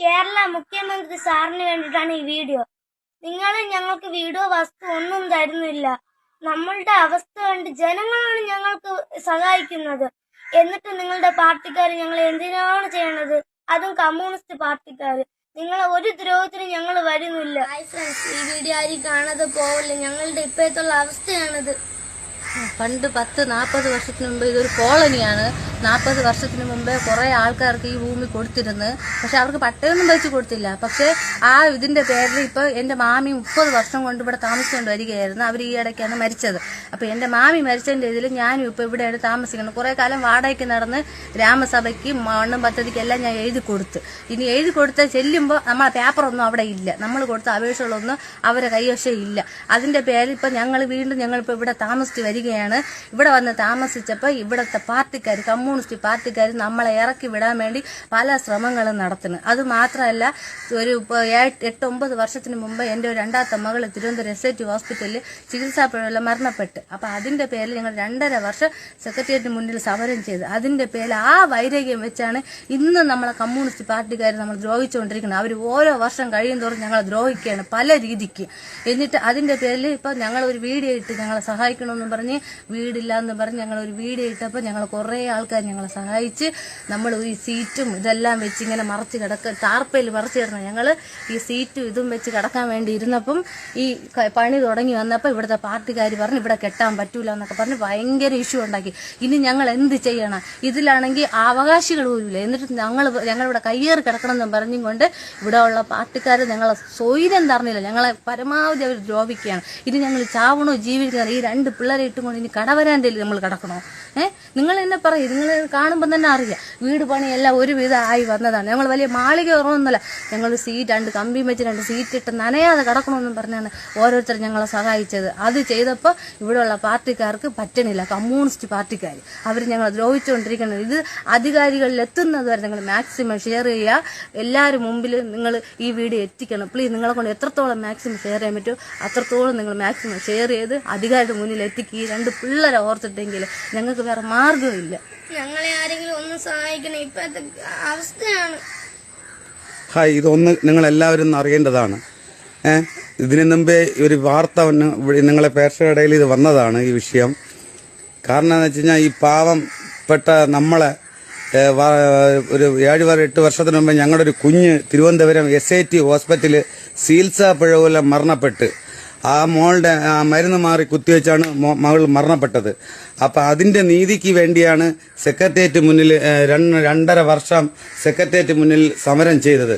കേരള മുഖ്യമന്ത്രി സാറിന് വേണ്ടിയിട്ടാണ് ഈ വീഡിയോ. നിങ്ങൾ ഞങ്ങൾക്ക് വീഡിയോ വസ്തു ഒന്നും തരുന്നില്ല. നമ്മളുടെ അവസ്ഥ കണ്ട് ജനങ്ങളാണ് ഞങ്ങൾക്ക് സഹായിക്കുന്നത്. എന്നിട്ട് നിങ്ങളുടെ പാർട്ടിക്കാർ ഞങ്ങൾ എന്തിനാണ് ചെയ്യണത്? അതും കമ്മ്യൂണിസ്റ്റ് പാർട്ടിക്കാർ നിങ്ങൾ ഒരു ദ്രോഹത്തിന് ഞങ്ങൾ വരുന്നില്ല. ഫ്രണ്ട്സ് ഈ വീഡിയോ ആരും കാണാതെ പോവില്ല? ഞങ്ങളുടെ ഇപ്പോഴത്തുള്ള അവസ്ഥയാണിത്. പണ്ട് പത്ത് നാൽപ്പത് വർഷത്തിന് മുമ്പ് ഇതൊരു കോളനിയാണ്. നാൽപ്പത് വർഷത്തിന് മുമ്പേ കുറേ ആൾക്കാർക്ക് ഈ ഭൂമി കൊടുത്തിരുന്നു പക്ഷെ അവർക്ക് പട്ടയൊന്നും വെച്ച് കൊടുത്തില്ല. പക്ഷെ ആ ഇതിന്റെ പേരിൽ ഇപ്പോൾ എന്റെ മാമി മുപ്പത് വർഷം കൊണ്ട് ഇവിടെ താമസിച്ചുകൊണ്ട് വരികയായിരുന്നു. അവർ ഈ ഇടയ്ക്കാണ് മരിച്ചത്. അപ്പോൾ എന്റെ മാമി മരിച്ചതിന്റെ ഇതിൽ ഞാനും ഇപ്പോൾ ഇവിടെയാണ് താമസിക്കുന്നത് കുറേ കാലം വാടകയ്ക്ക് നടന്ന് ഗ്രാമസഭയ്ക്ക് മണ്ണും പദ്ധതിക്ക് എല്ലാം ഞാൻ എഴുതി കൊടുത്തു. ഇനി എഴുതി കൊടുത്ത് ചെല്ലുമ്പോൾ നമ്മളെ പേപ്പറൊന്നും അവിടെ ഇല്ല. നമ്മൾ കൊടുത്ത അപേക്ഷകളൊന്നും അവരെ കൈവശം ഇല്ല. അതിന്റെ പേരിൽ ഇപ്പൊ ഞങ്ങൾ വീണ്ടും ഞങ്ങളിപ്പോൾ ഇവിടെ താമസിച്ച് വരികയാണ്. ഇവിടെ വന്ന് താമസിച്ചപ്പോൾ ഇവിടുത്തെ പാർട്ടിക്കാർ കമ്മ്യൂണിസ്റ്റ് പാർട്ടിക്കാർ നമ്മളെ ഇറക്കി വിടാൻ വേണ്ടി പല ശ്രമങ്ങളും നടത്തുന്നു. അത് മാത്രമല്ല ഒരു എട്ട് ഒമ്പത് വർഷത്തിന് മുമ്പ് എന്റെ ഒരു രണ്ടാമത്തെ മകൾ തിരുവനന്തപുരം എസ് ഐ ടി ഹോസ്പിറ്റലിൽ ചികിത്സാപ്പിഴവിൽ മരണപ്പെട്ട്. അപ്പൊ അതിന്റെ പേരിൽ ഞങ്ങൾ രണ്ടര വർഷം സെക്രട്ടേറിയറ്റിന് മുന്നിൽ സമരം ചെയ്തു. അതിന്റെ പേരിൽ ആ വൈരാഗ്യം വെച്ചാണ് ഇന്ന് നമ്മളെ കമ്മ്യൂണിസ്റ്റ് പാർട്ടിക്കാർ നമ്മൾ ദ്രോഹിച്ചുകൊണ്ടിരിക്കുന്നത്. അവർ ഓരോ വർഷം കഴിയും തോറും ഞങ്ങളെ ദ്രോഹിക്കുകയാണ് പല രീതിക്ക്. എന്നിട്ട് അതിന്റെ പേരിൽ ഇപ്പൊ ഞങ്ങൾ ഒരു വീഡിയോ ഇട്ട് ഞങ്ങളെ സഹായിക്കണമെന്ന് പറഞ്ഞ് വീടില്ല എന്ന് പറഞ്ഞ് ഞങ്ങൾ ഒരു വീഡിയോ ഇട്ടപ്പോൾ ഞങ്ങൾ കുറേ ആൾക്കാർ ഞങ്ങളെ സഹായിച്ച് നമ്മൾ ഈ സീറ്റും ഇതെല്ലാം വെച്ച് ഇങ്ങനെ മറച്ച് കിടക്ക ടാർപ്പയിൽ മറച്ച് കിടന്ന ഞങ്ങൾ ഈ സീറ്റും ഇതും വെച്ച് കിടക്കാൻ വേണ്ടി ഇരുന്നപ്പം ഈ പണി തുടങ്ങി വന്നപ്പോൾ ഇവിടുത്തെ പാർട്ടിക്കാർ പറഞ്ഞ് ഇവിടെ കെട്ടാൻ പറ്റൂല എന്നൊക്കെ പറഞ്ഞ് ഭയങ്കര ഇഷ്യൂ ഉണ്ടാക്കി. ഇനി ഞങ്ങൾ എന്ത് ചെയ്യണം? ഇതിലാണെങ്കിൽ അവകാശികൾ പോലുമില്ല. എന്നിട്ട് ഞങ്ങൾ ഞങ്ങളിവിടെ കയ്യേറി കിടക്കണമെന്നും പറഞ്ഞും കൊണ്ട് ഇവിടെ ഉള്ള പാർട്ടിക്കാർ ഞങ്ങളെ സ്വൈര്യം തറഞ്ഞില്ല ഞങ്ങളെ പരമാവധി അവർ ദ്രോഹിക്കുകയാണ്. ഇനി ഞങ്ങൾ ചാവണോ ജീവിക്കണോ? ഈ രണ്ട് പിള്ളേരെ ഇട്ടും കൊണ്ട് ഇനി കടവരാന്റെ നമ്മൾ കിടക്കണോ? ഏഹ് നിങ്ങൾ എന്നെ പറയും നിങ്ങൾ കാണുമ്പോൾ തന്നെ അറിയാം. വീട് പണിയെല്ലാം ഒരുവിധം ആയി വന്നതാണ്. ഞങ്ങൾ വലിയ മാളിക ഉറവൊന്നുമല്ല ഞങ്ങൾ സീറ്റ് രണ്ട് കമ്പി വെച്ച് രണ്ട് സീറ്റ് ഇട്ട് നനയാതെ കിടക്കണമെന്നും പറഞ്ഞാണ് ഓരോരുത്തർ ഞങ്ങളെ സഹായിച്ചത്. അത് ചെയ്തപ്പോൾ ഇവിടെയുള്ള പാർട്ടിക്കാർക്ക് പറ്റണില്ല. കമ്മ്യൂണിസ്റ്റ് പാർട്ടിക്കാർ അവർ ഞങ്ങൾ ദ്രോഹിച്ചുകൊണ്ടിരിക്കുന്നത് ഇത് അധികാരികളിൽ എത്തുന്നത് വരെ നിങ്ങൾ മാക്സിമം ഷെയർ ചെയ്യുക. എല്ലാവരും മുമ്പിൽ നിങ്ങൾ ഈ വീഡിയോ എത്തിക്കണം. പ്ലീസ് നിങ്ങളെ കൊണ്ട് എത്രത്തോളം മാക്സിമം ഷെയർ ചെയ്യാൻ പറ്റുമോ അത്രത്തോളം നിങ്ങൾ മാക്സിമം ഷെയർ ചെയ്ത് അധികാരിയുടെ മുന്നിൽ എത്തിക്കുക ഈ രണ്ട് പിള്ളേരെ ഓർത്തിട്ടെങ്കിൽ ഞങ്ങൾക്ക് വേറെ മാർഗമില്ല. ഞങ്ങളെ ആരെങ്കിലും ഒന്ന് സഹായിക്കണം. ഇപ്പോഴത്തെ അവസ്ഥയാണ്. ഹായ് ഇതൊന്ന് നിങ്ങൾ എല്ലാവരും അറിയേണ്ടതാണ്. ഏ ഇതിനു മുമ്പേ ഒരു വാർത്ത നിങ്ങളെ പേർഷകടയിൽ ഇത് വന്നതാണ് ഈ വിഷയം. കാരണം എന്ന് വെച്ച് കഴിഞ്ഞാൽ ഈ പാവംപ്പെട്ട നമ്മളെ ഒരു ഏഴ് വരെ എട്ട് വർഷത്തിന് മുമ്പ് ഞങ്ങളുടെ ഒരു കുഞ്ഞ് തിരുവനന്തപുരം എസ് ഐ ടി ഹോസ്പിറ്റലിൽ ചികിത്സാ പിഴവുല മരണപ്പെട്ട്. ആ മോളുടെ ആ മരുന്ന് മാറി കുത്തിവെച്ചാണ് മകൾ മരണപ്പെട്ടത്. അപ്പൊ അതിന്റെ നീതിക്ക് വേണ്ടിയാണ് സെക്രട്ടേറിയറ്റ് മുന്നിൽ രണ്ട് രണ്ടര വർഷം സെക്രട്ടേറിയറ്റ് മുന്നിൽ സമരം ചെയ്തത്.